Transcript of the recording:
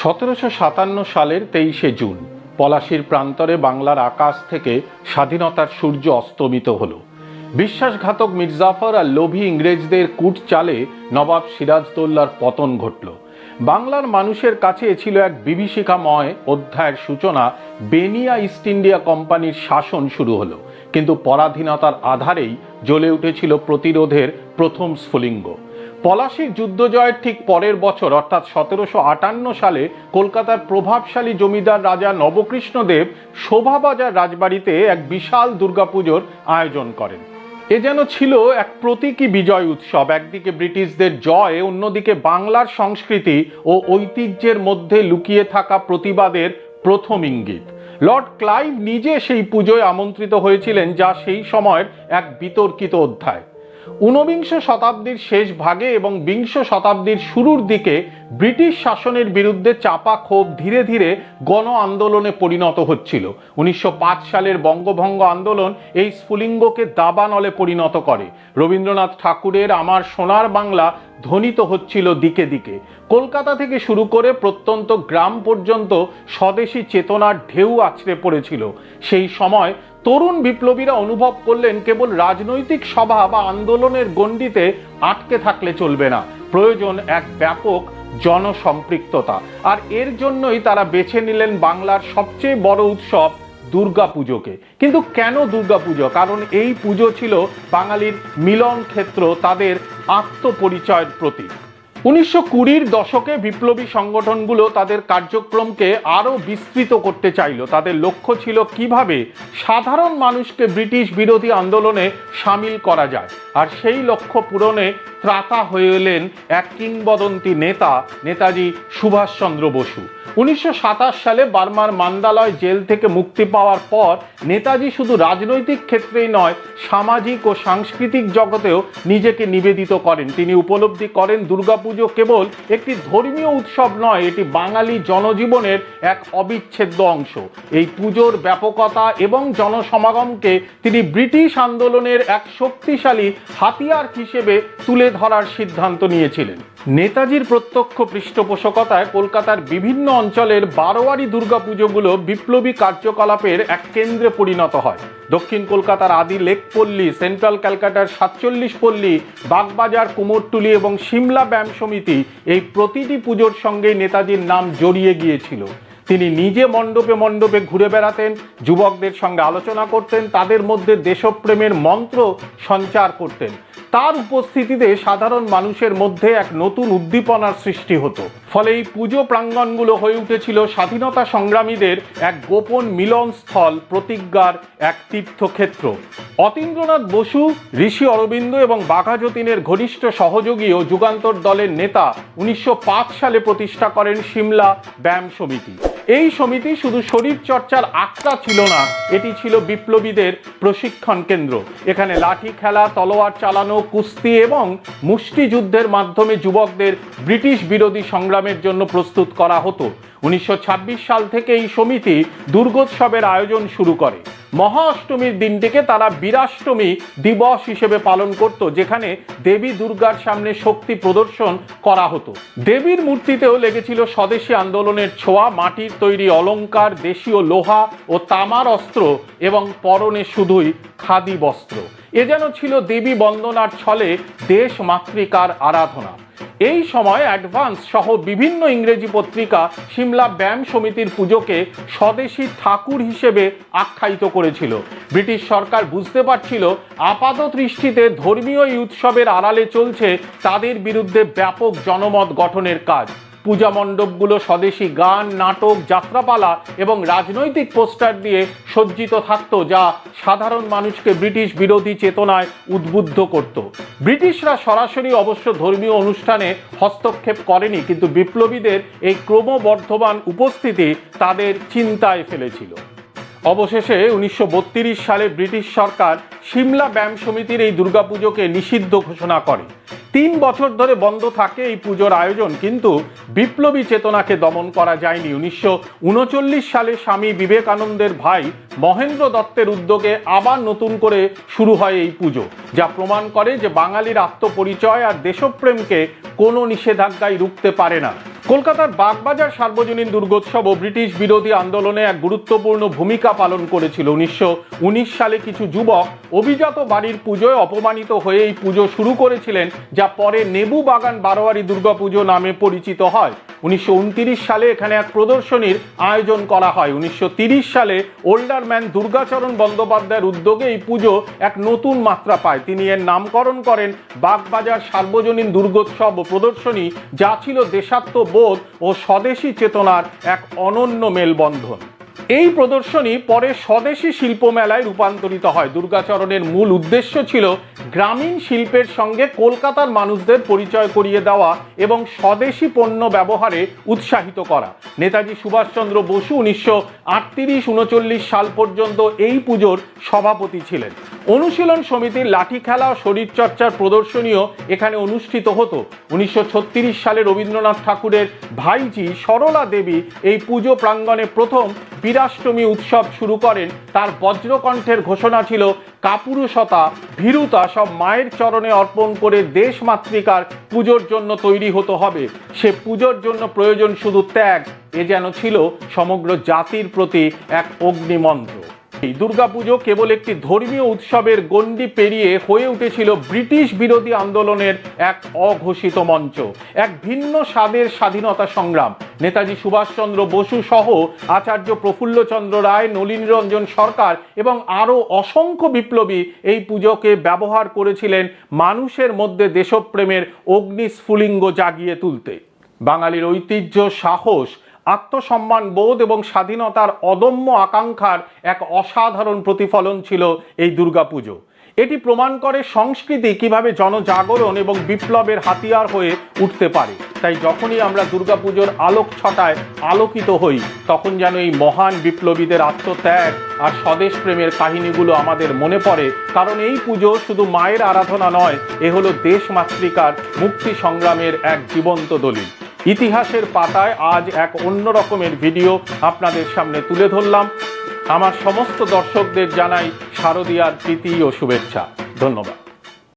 সতেরোশো সাতান্ন সালের তেইশে জুন, পলাশির প্রান্তরে বাংলার আকাশ থেকে স্বাধীনতার সূর্য অস্তমিত হল। বিশ্বাসঘাতক মির্জাফর আর লোভী ইংরেজদের কুট চালে নবাব সিরাজদৌল্লার পতন ঘটল। বাংলার মানুষের কাছে ছিল এক বিভীষিকাময় অধ্যায়ের সূচনা। বেনিয়া ইস্ট ইন্ডিয়া কোম্পানির শাসন শুরু হলো, কিন্তু পরাধীনতার আধারেই জ্বলে উঠেছিল প্রতিরোধের প্রথম স্ফুলিঙ্গ। পলাশির যুদ্ধ জয়ের ঠিক পরের বছর, অর্থাৎ সতেরোশো আটান্ন সালে, কলকাতার প্রভাবশালী জমিদার রাজা নবকৃষ্ণদেব শোভাবাজার রাজবাড়িতে এক বিশাল দুর্গাপুজোর আয়োজন করেন। এ যেন ছিল এক প্রতীকী বিজয় উৎসব, একদিকে ব্রিটিশদের জয়, অন্যদিকে বাংলার সংস্কৃতি ও ঐতিহ্যের মধ্যে লুকিয়ে থাকা প্রতিবাদের প্রথম ইঙ্গিত। লর্ড ক্লাইভ নিজে সেই পুজোয় আমন্ত্রিত হয়েছিলেন, যা সেই সময়ের এক বিতর্কিত অধ্যায়। ঊনবিংশ শতাব্দীর শেষ ভাগে এবং বিংশ শতাব্দীর শুরুর দিকে ব্রিটিশ শাসনের বিরুদ্ধে চাপা ক্ষোভ ধীরে ধীরে গণ আন্দোলনে পরিণত হচ্ছিল। উনিশশো পাঁচ সালের বঙ্গভঙ্গ আন্দোলন এই স্ফুলিঙ্গকে দাবানলে পরিণত করে। রবীন্দ্রনাথ ঠাকুরের আমার সোনার বাংলা ধ্বনিত হচ্ছিল দিকে দিকে। কলকাতা থেকে শুরু করে প্রত্যন্ত গ্রাম পর্যন্ত স্বদেশী চেতনার ঢেউ আছড়ে পড়েছিল। সেই সময় তরুণ বিপ্লবীরা অনুভব করলেন কেবল রাজনৈতিক সভা বা আন্দোলনের গণ্ডিতে আটকে থাকলে চলবে না। প্রয়োজন এক ব্যাপক জনসম্পৃক্ততা। আর এর জন্যই তারা বেছে নিলেন বাংলার সবচেয়ে বড় উৎসব দুর্গাপুজোকে। কিন্তু কেন দুর্গাপুজো? কারণ এই পুজো ছিল বাঙালির মিলন ক্ষেত্র, তাদের আত্মপরিচয়ের প্রতীক। উনিশশো কুড়ির দশকে বিপ্লবী সংগঠনগুলো তাদের কার্যক্রমকে আরও বিস্তৃত করতে চাইল। তাদের লক্ষ্য ছিল কীভাবে সাধারণ মানুষকে ব্রিটিশ বিরোধী আন্দোলনে সামিল করা যায়। আর সেই লক্ষ্য পূরণে ত্রাতা হয়ে এলেন এক কিংবদন্তি নেতা, নেতাজি সুভাষচন্দ্র বসু। উনিশশো সাতাশ সালে বার্মার মান্দালয় জেল থেকে মুক্তি পাওয়ার পর নেতাজি শুধু রাজনৈতিক ক্ষেত্রেই নয়, সামাজিক ও সাংস্কৃতিক জগতেও নিজেকে নিবেদিত করেন। তিনি উপলব্ধি করেন, দুর্গাপুজো কেবল একটি ধর্মীয় উৎসব নয়, এটি বাঙালি জনজীবনের এক অবিচ্ছেদ্য অংশ। এই পুজোর ব্যাপকতা এবং জনসমাগমকে তিনি ব্রিটিশ আন্দোলনের এক শক্তিশালী হাতিয়ার হিসেবে তুলে ধরার সিদ্ধান্ত নিয়েছিলেন। নেতাজির প্রত্যক্ষ পৃষ্ঠপোষকতায় কলকাতার বিভিন্ন অঞ্চলের বারোয়ারি দুর্গাপুজোগুলো বিপ্লবী কার্যকলাপের এক কেন্দ্রে পরিণত হয়। দক্ষিণ কলকাতার আদি লেকপল্লী, সেন্ট্রাল ক্যালকাটার সাতচল্লিশ পল্লী, বাগবাজার, কুমোরটুলি এবং সিমলা ব্যায়াম সমিতি এই প্রতিটি পুজোর সঙ্গেই নেতাজির নাম জড়িয়ে গিয়েছিল। তিনি নিজে মণ্ডপে মণ্ডপে ঘুরে বেড়াতেন, যুবকদের সঙ্গে আলোচনা করতেন, তাদের মধ্যে দেশপ্রেমের মন্ত্র সঞ্চার করতেন। তার উপস্থিতিতে সাধারণ মানুষের মধ্যে এক নতুন উদ্দীপনার সৃষ্টি হতো। ফলে এই পুজো প্রাঙ্গণগুলো হয়ে উঠেছিল স্বাধীনতা সংগ্রামীদের এক গোপন মিলনস্থল প্রতিজ্ঞার এক তীর্থক্ষেত্র। অতীন্দ্রনাথ বসু, ঋষি অরবিন্দ এবং বাঘা যতীনের ঘনিষ্ঠ সহযোগী ও যুগান্তর দলের নেতা উনিশশো পাঁচ সালে প্রতিষ্ঠা করেন সিমলা ব্যায়াম সমিতি। এই সমিতি শুধু শরীর চর্চার আখড়া ছিল না, এটি ছিল বিপ্লবীদের প্রশিক্ষণ কেন্দ্র। এখানে লাঠি খেলা, তলোয়ার চালানো, কুস্তি এবং মুষ্টিযুদ্ধের মাধ্যমে যুবকদের ব্রিটিশ বিরোধী সংগ্রামের জন্য প্রস্তুত করা হতো। উনিশশো ছাব্বিশ সাল থেকে এই সমিতি দুর্গোৎসবের আয়োজন শুরু করে। মহা অষ্টমীর দিনটিকে তারা বীরাষ্টমী দিবস হিসেবে পালন করত, যেখানে দেবী দুর্গার সামনে শক্তি প্রদর্শন করা হতো। দেবীর মূর্তিতেও লেগেছিল স্বদেশী আন্দোলনের ছোঁয়া, মাটির তৈরি অলঙ্কার, দেশীয় লোহা ও তামার অস্ত্র এবং পরনে শুধুই খাদি বস্ত্র। এ যেন ছিল দেবী বন্দনার ছলে দেশ মাতৃকার আরাধনা। এই সময় অ্যাডভান্স সহ বিভিন্ন ইংরেজি পত্রিকা সিমলা ব্যায়াম সমিতির পুজোকে স্বদেশী ঠাকুর হিসেবে আখ্যায়িত করেছিল। ব্রিটিশ সরকার বুঝতে পারছিল আপাত দৃষ্টিতে ধর্মীয় এই উৎসবের আড়ালে চলছে তাদের বিরুদ্ধে ব্যাপক জনমত গঠনের কাজ। পূজা মণ্ডপগুলো স্বদেশী গান, নাটক, যাত্রাপালা এবং রাজনৈতিক পোস্টার দিয়ে সজ্জিত থাকতো, যা সাধারণ মানুষকে ব্রিটিশ বিরোধী চেতনায় উদ্বুদ্ধ করত। ব্রিটিশরা সরাসরি অবশ্য ধর্মীয় অনুষ্ঠানে হস্তক্ষেপ করেনি, কিন্তু বিপ্লবীদের এই ক্রমবর্ধমান উপস্থিতি তাদের চিন্তায় ফেলেছিল। অবশেষে উনিশশো বত্রিশ সালে ব্রিটিশ সরকার সিমলা ব্যায়াম সমিতির এই দুর্গাপুজোকে নিষিদ্ধ ঘোষণা করে। তিন বছর ধরে বন্ধ থাকে এই পুজোর আয়োজন, কিন্তু বিপ্লবী চেতনাকে দমন করা যায়নি। উনিশশো উনচল্লিশ সালে স্বামী বিবেকানন্দের ভাই মহেন্দ্র দত্তের উদ্যোগে আবার নতুন করে শুরু হয় এই পুজো, যা প্রমাণ করে যে বাঙালির আত্মপরিচয় আর দেশপ্রেমকে কোনো নিষেধাজ্ঞায় রুখতে পারে না। কলকাতার বাগবাজার সার্বজনীন দুর্গোৎসব ও ব্রিটিশ বিরোধী আন্দোলনে এক গুরুত্বপূর্ণ ভূমিকা পালন করেছিল। উনিশশো উনিশ সালে কিছু যুবক অভিজাত বাড়ির পুজোয় অপমানিত হয়ে এই পুজো শুরু করেছিলেন, যা পরে নেবু বাগান বারোয়ারি দুর্গাপুজো নামে পরিচিত হয়। উনিশশো সালে এখানে এক প্রদর্শনীর আয়োজন করা হয়। উনিশশো সালে ওল্ডার ম্যান দুর্গাচরণ বন্দ্যোপাধ্যায়ের উদ্যোগে এই পুজো এক নতুন মাত্রা পায়। তিনি এর নামকরণ করেন বাগবাজার সার্বজনীন দুর্গোৎসব ও প্রদর্শনী, যা ছিল দেশাত্মবোধ ও স্বদেশী চেতনার এক অনন্য মেলবন্ধন। এই প্রদর্শনী পরে স্বদেশী শিল্প মেলায় রূপান্তরিত হয়। দুর্গাচরণের মূল উদ্দেশ্য ছিল গ্রামীণ শিল্পের সঙ্গে কলকাতার মানুষদের পরিচয় করিয়ে দেওয়া এবং স্বদেশী পণ্য ব্যবহারে উৎসাহিত করা। নেতাজি সুভাষচন্দ্র বসু উনিশশো আটত্রিশ উনচল্লিশ সাল পর্যন্ত এই পুজোর সভাপতি ছিলেন। অনুশীলন সমিতির লাঠি খেলা ও শরীরচর্চার প্রদর্শনীও এখানে অনুষ্ঠিত হতো। উনিশশো ছত্রিশ সালে রবীন্দ্রনাথ ঠাকুরের ভাইজি সরলা দেবী এই পুজো প্রাঙ্গণে প্রথম বীরাষ্টমী উৎসব শুরু করেন। তার বজ্রকণ্ঠের ঘোষণা ছিল, কাপুরুষতা, ভীরুতা সব মায়ের চরণে অর্পণ করে দেশ মাতৃকার পুজোর জন্য তৈরি হতে হবে। সে পুজোর জন্য প্রয়োজন শুধু ত্যাগ, এ যেন ছিল সমগ্র জাতির প্রতি এক অগ্নিমন্ত্র। এই দুর্গাপুজো কেবল একটি ধর্মীয় উৎসবের গণ্ডি পেরিয়ে হয়ে উঠেছিল ব্রিটিশ বিরোধী আন্দোলনের এক অঘোষিত মঞ্চ। এক ভিন্ন স্বাদের স্বাধীনতা সংগ্রাম। নেতাজি সুভাষচন্দ্র বসু সহ আচার্য প্রফুল্লচন্দ্র রায়, নলিনীরঞ্জন সরকার এবং আরও অসংখ্য বিপ্লবী এই পুজোকে ব্যবহার করেছিলেন মানুষের মধ্যে দেশপ্রেমের অগ্নিস্ফুলিঙ্গ জাগিয়ে তুলতে। বাঙালির ঐতিহ্য, সাহস আত্মসম্মান বোধ এবং স্বাধীনতার অদম্য আকাঙ্ক্ষার এক অসাধারণ প্রতিফলন ছিল এই দুর্গাপুজো। এটি প্রমাণ করে সংস্কৃতি কীভাবে জনজাগরণ এবং বিপ্লবের হাতিয়ার হয়ে উঠতে পারে। তাই যখনই আমরা দুর্গাপুজোর আলোক ছটায় আলোকিত হই, তখন যেন এই মহান বিপ্লবীদের আত্মত্যাগ আর স্বদেশ প্রেমের কাহিনীগুলো আমাদের মনে পড়ে। কারণ এই পুজো শুধু মায়ের আরাধনা নয়, এ হলো দেশ মাতৃকার মুক্তি সংগ্রামের এক জীবন্ত দলিল। ইতিহাসের পাতায় আজ এক অন্য রকমের ভিডিও আপনাদের সামনে তুলে ধরলাম। আমার সমস্ত দর্শকদের জানাই শারদীয়ার প্রীতি ও শুভেচ্ছা। ধন্যবাদ।